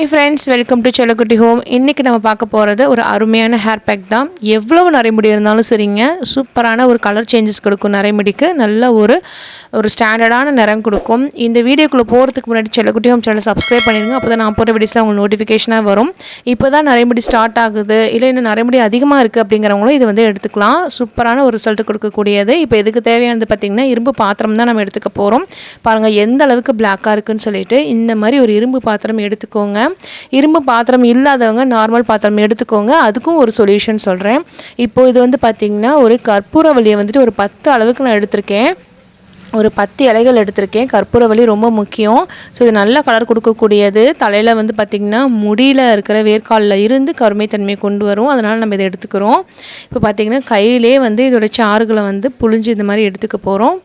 High friends welcome to செல்லக்குட்டி home இன்றைக்கி நம்ம பார்க்க போகிறது ஒரு அருமையான ஹேர் பேக் தான். எவ்வளவு நரைமுடி இருந்தாலும் சரிங்க சூப்பரான ஒரு கலர் சேஞ்சஸ் கொடுக்கும் நரைமுடிக்கு. நல்ல ஒரு ஒரு ஸ்டாண்டர்டான நிறம் கொடுக்கும். இந்த வீடியோக்குள்ளே போகிறதுக்கு முன்னாடி செல்லக்குட்டி ஹோம் சேனல் சப்ஸ்கிரைப் பண்ணிடுங்க அப்போ தான் நான் போகிற வீடியோஸில் உங்களுக்கு நோட்டிஃபிகேஷனாக வரும். இப்போ தான் நரைமுடி ஸ்டார்ட் ஆகுது. இல்லை இன்னும் நரைமுடி அதிகமாக இருக்குது அப்படிங்கிறவங்களும் இது வந்து எடுத்துக்கலாம். சூப்பரான ஒரு ரிசல்ட் கொடுக்கக்கூடியது. இப்போ இதுக்கு தேவையானது பார்த்திங்கன்னா இரும்பு பாத்திரம் தான் நம்ம எடுத்துக்க போகிறோம் பாருங்கள் எந்த அளவுக்கு பிளாக்காக இருக்குதுன்னு சொல்லிட்டு இந்த மாதிரி ஒரு இரும்பு பாத்திரம் எடுத்துக்கோங்க. இரும்பு பாத்திரம் இல்லாதவங்க நார்மல் பாத்திரம் எடுத்துக்கோங்க. அதுக்கும் ஒரு சொல்யூஷன் சொல்கிறேன் இப்போது இது வந்து பார்த்திங்கன்னா ஒரு கற்பூரவலியை வந்துட்டு ஒரு பத்து அளவுக்கு நான் எடுத்திருக்கேன். ஒரு பத்து இலைகள் எடுத்திருக்கேன். கற்பூரவள்ளி ரொம்ப முக்கியம். ஸோ இது நல்ல கலர் கொடுக்கக்கூடியது. தலையில் வந்து பார்த்திங்கன்னா முடியில் இருக்கிற வேர்க்காலில் இருந்து கருமை தன்மையை கொண்டு வரும். அதனால் நம்ம இதை எடுத்துக்கிறோம். இப்போ பார்த்திங்கன்னா கையிலே வந்து இதோட சாறுகளை வந்து புழிஞ்சு இந்த மாதிரி எடுத்துக்க போகிறோம்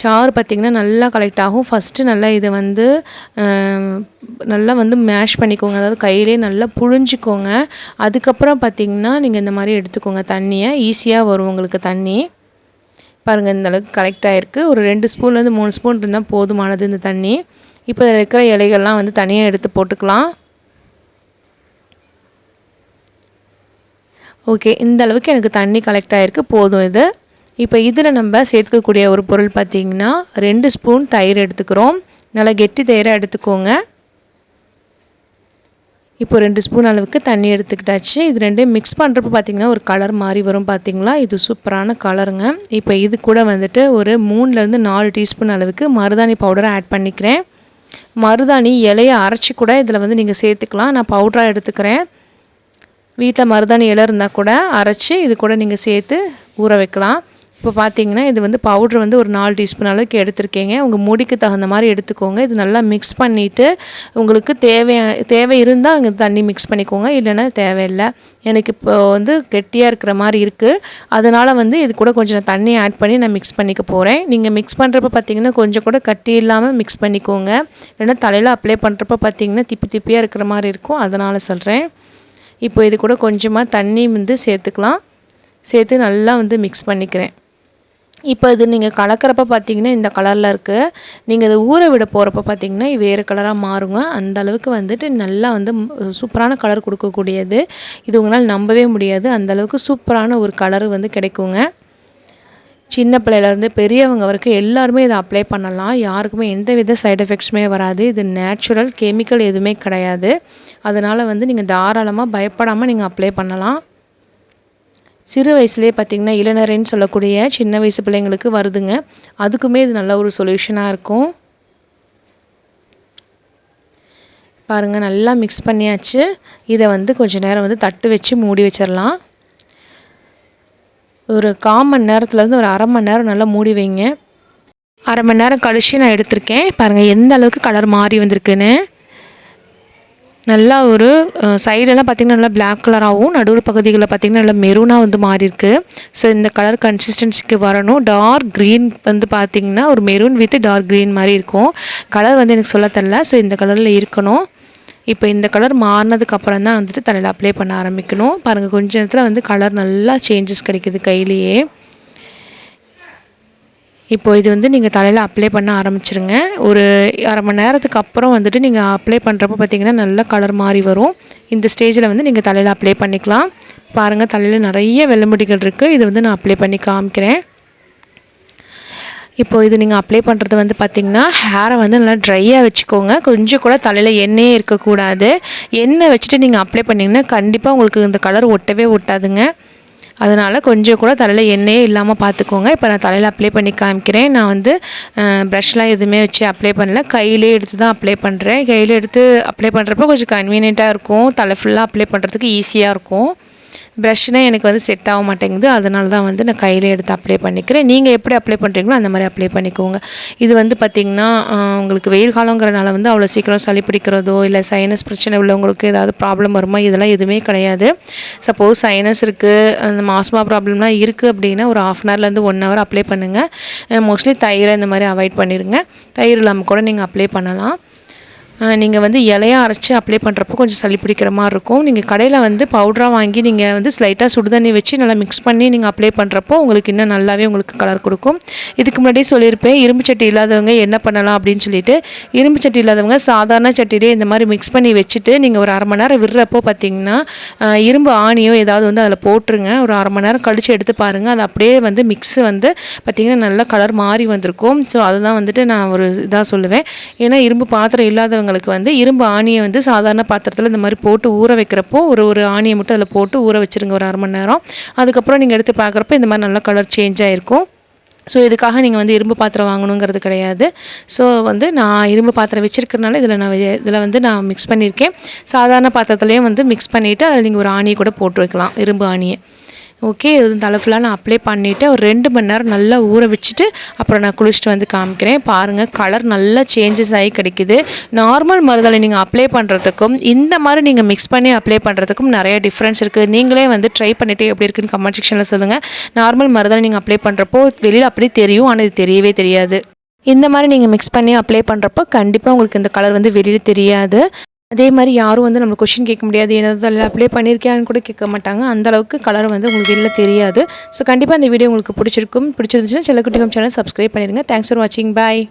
சாறு பார்த்திங்கன்னா நல்லா கலெக்ட் ஆகும். ஃபஸ்ட்டு நல்லா இதை வந்து நல்லா வந்து மேஷ் பண்ணிக்கோங்க. அதாவது கையிலே நல்லா புழிஞ்சிக்கோங்க. அதுக்கப்புறம் பார்த்திங்கன்னா நீங்கள் இந்த மாதிரி எடுத்துக்கோங்க தண்ணியை. ஈஸியாக வரும் உங்களுக்கு தண்ணி. பாருங்கள் இந்த அளவுக்கு கலெக்ட் ஆகிருக்கு ஒரு ரெண்டு ஸ்பூன்லேருந்து மூணு ஸ்பூன் இருந்தால் போதுமானது இந்த தண்ணி. இப்போ இதில் இருக்கிற இலைகள்லாம் வந்து தனியாக எடுத்து போட்டுக்கலாம். ஓகே இந்த அளவுக்கு எனக்கு தண்ணி கலெக்ட் ஆகிருக்கு போதும் இது. இப்போ இதில் நம்ம சேர்த்துக்கக்கூடிய ஒரு பொருள் பார்த்திங்கன்னா ரெண்டு ஸ்பூன் தயிர் எடுத்துக்கிறோம். நல்லா கெட்டி தயிராக எடுத்துக்கோங்க. இப்போ ரெண்டு ஸ்பூன் அளவுக்கு தண்ணி எடுத்துக்கிட்டாச்சு. இது ரெண்டையும் மிக்ஸ் பண்ணுறப்ப பார்த்திங்கன்னா ஒரு கலர் மாதிரி வரும் பார்த்திங்களா? இது சூப்பரான கலருங்க இப்போ இது கூட வந்துட்டு ஒரு மூணுலேருந்து நாலு டீஸ்பூன் அளவுக்கு மருதாணி பவுடரை ஆட் பண்ணிக்கிறேன். மருதாணி இலையை அரைச்சி கூட இதில் வந்து நீங்கள் சேர்த்துக்கலாம். நான் பவுடராக எடுத்துக்கிறேன். வீட்டில் மருதாணி இலை இருந்தால் கூட அரைச்சி இது கூட நீங்கள் சேர்த்து ஊற வைக்கலாம். இப்போ பார்த்தீங்கன்னா இது வந்து பவுட்ரு வந்து ஒரு நாலு டீஸ்பூன் அளவுக்கு எடுத்திருக்கீங்க. உங்கள் முடிக்கு தகுந்த மாதிரி எடுத்துக்கோங்க. இது நல்லா மிக்ஸ் பண்ணிவிட்டு உங்களுக்கு தேவையான தேவை இருந்தால் அங்கே தண்ணி மிக்ஸ் பண்ணிக்கோங்க. இல்லைன்னா தேவையில்லை. எனக்கு இப்போ வந்து கெட்டியாக இருக்கிற மாதிரி இருக்குது அதனால் வந்து இது கூட கொஞ்சம் நான் தண்ணி ஆட் பண்ணி நான் மிக்ஸ் பண்ணிக்க போகிறேன் நீங்கள் மிக்ஸ் பண்ணுறப்ப பார்த்தீங்கன்னா கொஞ்சம் கூட கட்டி இல்லாமல் மிக்ஸ் பண்ணிக்கோங்க. இல்லைன்னா தலையில் அப்ளை பண்ணுறப்ப பார்த்தீங்கன்னா திப்பி திப்பியாக இருக்கிற மாதிரி இருக்கும். அதனால் சொல்கிறேன் இப்போ இது கூட கொஞ்சமாக தண்ணி வந்து சேர்த்துக்கலாம். சேர்த்து நல்லா வந்து மிக்ஸ் பண்ணிக்கிறேன். இப்போ இது நீங்கள் கலக்கிறப்ப பார்த்தீங்கன்னா இந்த கலரில் இருக்குது நீங்கள் இதை ஊற விட போகிறப்ப பார்த்தீங்கன்னா வேறு கலராக மாறுங்க. அந்த அளவுக்கு வந்துட்டு நல்லா வந்து சூப்பரான கலர் கொடுக்கக்கூடியது. இது உங்களால் நம்பவே முடியாது. அந்த அளவுக்கு சூப்பரான ஒரு கலர் வந்து கிடைக்குங்க. சின்ன பிள்ளையிலேருந்து பெரியவங்க வரைக்கும் எல்லாருமே இதை அப்ளை பண்ணலாம். யாருக்குமே எந்த வித சைட் எஃபெக்ட்ஸுமே வராது. இது நேச்சுரல் கெமிக்கல் எதுவுமே கிடையாது. அதனால் வந்து நீங்கள் தாராளமாக பயப்படாமல் நீங்கள் அப்ளை பண்ணலாம். சிறு வயசுலேயே பார்த்திங்கன்னா இளநரைன்னு சொல்லக்கூடிய சின்ன வயசு பிள்ளைங்களுக்கு வருதுங்க. அதுக்குமே இது நல்ல ஒரு சொல்யூஷனாக இருக்கும். பாருங்கள் நல்லா மிக்ஸ் பண்ணியாச்சு. இதை வந்து கொஞ்சம் நேரம் வந்து தட்டு வச்சு மூடி வச்சிடலாம் ஒரு கால் மணி நேரத்துலேருந்து ஒரு அரை மணி நேரம் நல்லா மூடி வைங்க. அரை மணி நேரம் கழிச்சு நான் எடுத்திருக்கேன். பாருங்கள் எந்த அளவுக்கு கலர் மாறி வந்திருக்குன்னு. நல்லா ஒரு சைடெல்லாம் பார்த்திங்கன்னா நல்லா பிளாக் கலராகவும் நடுவில் பகுதிகளில் பார்த்திங்கன்னா நல்லா மெரூனாக வந்து மாறியிருக்கு. ஸோ இந்த கலர் கன்சிஸ்டன்சிக்கு வரணும். டார்க் க்ரீன் வந்து பார்த்திங்கன்னா ஒரு மெரூன் வித் டார்க் க்ரீன் மாதிரி இருக்கும். கலர் வந்து எனக்கு சொல்ல தெரில ஸோ இந்த கலரில் இருக்கணும். இப்போ இந்த கலர் மாறினதுக்கப்புறம் தான் வந்துட்டு தலையில் அப்ளை பண்ண ஆரம்பிக்கணும். பாருங்கள் கொஞ்ச நேரத்தில் வந்து கலர் நல்லா சேஞ்சஸ் கிடைக்கிது கையிலேயே. இப்போது இது வந்து நீங்கள் தலையில் அப்ளை பண்ண ஆரம்பிச்சிருங்க. ஒரு அரை மணி நேரத்துக்கு அப்புறம் வந்துட்டு நீங்கள் அப்ளை பண்ணுறப்ப பார்த்தீங்கன்னா நல்ல கலர் மாறி வரும். இந்த ஸ்டேஜில் வந்து நீங்கள் தலையில் அப்ளை பண்ணிக்கலாம். பாருங்கள் தலையில் நிறைய வெள்ளமுடிகள் இருக்குது இது வந்து நான் அப்ளை பண்ணி காமிக்கிறேன். இப்போ இது நீங்கள் அப்ளை பண்ணுறது வந்து பார்த்திங்கன்னா ஹேரை வந்து நல்லா ட்ரையாக வச்சுக்கோங்க. கொஞ்சம் கூட தலையில் எண்ணெயே இருக்கக்கூடாது. எண்ணெய் வச்சுட்டு நீங்கள் அப்ளை பண்ணிங்கன்னா கண்டிப்பாக உங்களுக்கு இந்த கலர் ஒட்டவே ஒட்டாதுங்க. அதனால் கொஞ்சம் கூட தலையில் எண்ணெயே இல்லாமல் பார்த்துக்கோங்க இப்போ நான் தலையில் அப்ளை பண்ணி காமிக்கிறேன். நான் வந்து ப்ரஷ்லாம் எதுவுமே வச்சு அப்ளை பண்ணல. கையிலே எடுத்து தான் அப்ளை பண்ணுறேன் கையில் எடுத்து அப்ளை பண்ணுறப்போ கொஞ்சம் கன்வீனியண்ட்டாக இருக்கும். தலை ஃபுல்லாக அப்ளை பண்ணுறதுக்கு ஈஸியாக இருக்கும். ப்ரஷ்னா எனக்கு வந்து செட் ஆக மாட்டேங்குது. அதனால தான் வந்து நான் கையில் எடுத்து அப்ளை பண்ணிக்கிறேன். நீங்கள் எப்படி அப்ளை பண்ணுறீங்களோ அந்த மாதிரி அப்ளை பண்ணிக்கோங்க. இது வந்து பார்த்திங்கன்னா உங்களுக்கு வெயில் காலங்கிறனால வந்து அவ்வளோ சீக்கிரம் சளி பிடிக்கிறதோ இல்லை சைனஸ் பிரச்சனை உள்ளவங்களுக்கு ஏதாவது ப்ராப்ளம் வருமா? இதெல்லாம் எதுவுமே கிடையாது. சப்போஸ் சைனஸ் இருக்குது அந்த மாஸ்மா ப்ராப்ளம்லாம் இருக்குது அப்படின்னா ஒரு ஆஃப் அன் ஹவர்லேருந்து ஒன் ஹவர் அப்ளை பண்ணுங்கள் மோஸ்ட்லி தயிரை இந்த மாதிரி அவாய்ட் பண்ணிடுங்க தயிர் இல்லாமல் கூட நீங்கள் அப்ளை பண்ணலாம். நீங்கள் வந்து இலையாக அரைச்சி அப்ளை பண்ணுறப்போ கொஞ்சம் சளி பிடிக்கிற மாதிரி இருக்கும். நீங்கள் கடையில் வந்து பவுடராக வாங்கி நீங்கள் வந்து ஸ்லைட்டாக சுடுதண்ணி வச்சு நல்லா மிக்ஸ் பண்ணி நீங்கள் அப்ளை பண்ணுறப்போ உங்களுக்கு இன்னும் நல்லாவே உங்களுக்கு கலர் கொடுக்கும். இதுக்கு முன்னாடியே சொல்லியிருப்பேன் இரும்பு சட்டி இல்லாதவங்க என்ன பண்ணலாம் அப்படின்னு சொல்லிட்டு இரும்பு சட்டி இல்லாதவங்க சாதாரண சட்டிலே இந்த மாதிரி மிக்ஸ் பண்ணி வச்சுட்டு நீங்கள் ஒரு அரை மணி நேரம் விடுறப்போ பார்த்தீங்கன்னா இரும்பு ஆணியோ ஏதாவது வந்து அதில் போட்டுருங்க. ஒரு அரை மணி நேரம் கழித்து எடுத்து பாருங்கள் அது அப்படியே வந்து மிக்ஸ் வந்து பார்த்திங்கன்னா நல்லா கலர் மாறி வந்திருக்கும். ஸோ அதுதான் வந்துட்டு நான் ஒரு இதாக சொல்லுவேன். ஏன்னா இரும்பு பாத்திரம் இல்லாதவங்க இல்லாதவங்களுக்கு வந்து இரும்பு ஆணியை வந்து சாதாரண பாத்திரத்தில் இந்த மாதிரி போட்டு ஊற வைக்கிறப்போ ஒரு ஒரு ஆணியை மட்டும் அதில் போட்டு ஊற வச்சுருங்க ஒரு அரை மணி நேரம். அதுக்கப்புறம் நீங்கள் எடுத்து பார்க்குறப்ப இந்த மாதிரி நல்ல கலர் சேஞ்ச் ஆகிருக்கும் ஸோ இதுக்காக நீங்கள் வந்து இரும்பு பாத்திரம் வாங்கணுங்கிறது கிடையாது. ஸோ வந்து நான் இரும்பு பாத்திரம் வச்சுருக்கறனால இதில் நான் இதில் வந்து நான் மிக்ஸ் பண்ணியிருக்கேன். சாதாரண பாத்திரத்துலேயும் வந்து மிக்ஸ் பண்ணிவிட்டு அதில் நீங்கள் ஒரு ஆணியை கூட போட்டு வைக்கலாம் இரும்பு ஆணியை. ஓகே இது தலை ஃபுல்லாக நான் அப்ளை பண்ணிவிட்டு ஒரு ரெண்டு மணி நேரம் நல்லா ஊற வச்சுட்டு அப்புறம் நான் குளிச்சுட்டு வந்து காமிக்கிறேன். பாருங்கள் கலர் நல்லா சேஞ்சஸ் ஆகி கிடைக்குது. நார்மல் மருதலை நீங்கள் அப்ளை பண்ணுறதுக்கும் இந்த மாதிரி நீங்கள் மிக்ஸ் பண்ணி அப்ளை பண்ணுறதுக்கும் நிறைய டிஃப்ரென்ஸ் இருக்குது நீங்களே வந்து ட்ரை பண்ணிவிட்டு எப்படி இருக்குன்னு கமெண்ட் செக்ஷனில் சொல்லுங்கள் நார்மல் மருதலை நீங்கள் அப்ளை பண்ணுறப்போ வெளியில் அப்படியே தெரியும். ஆனால் இது தெரியவே தெரியாது. இந்த மாதிரி நீங்கள் மிக்ஸ் பண்ணி அப்ளை பண்ணுறப்போ கண்டிப்பாக உங்களுக்கு இந்த கலர் வந்து வெளியில் தெரியாது. அதே மாதிரி யாரும் வந்து நம்ம கொஷின் கேட்க முடியாது. என்னதில் அப்ளை பண்ணியிருக்கியான்னு கூட கேட்க மாட்டாங்க. அந்த அளவுக்கு கலர் வந்து உங்களுக்கு வெளியில் தெரியாது. ஸோ கண்டிப்பாக இந்த வீடியோ உங்களுக்கு பிடிச்சிருக்கும். பிடிச்சிருந்துச்சுன்னா செல்லக்குட்டிகம் சேனல் சப்ஸ்கிரைப் பண்ணிடுங்க தேங்க்ஸ் ஃபார் வாட்சிங் பாய்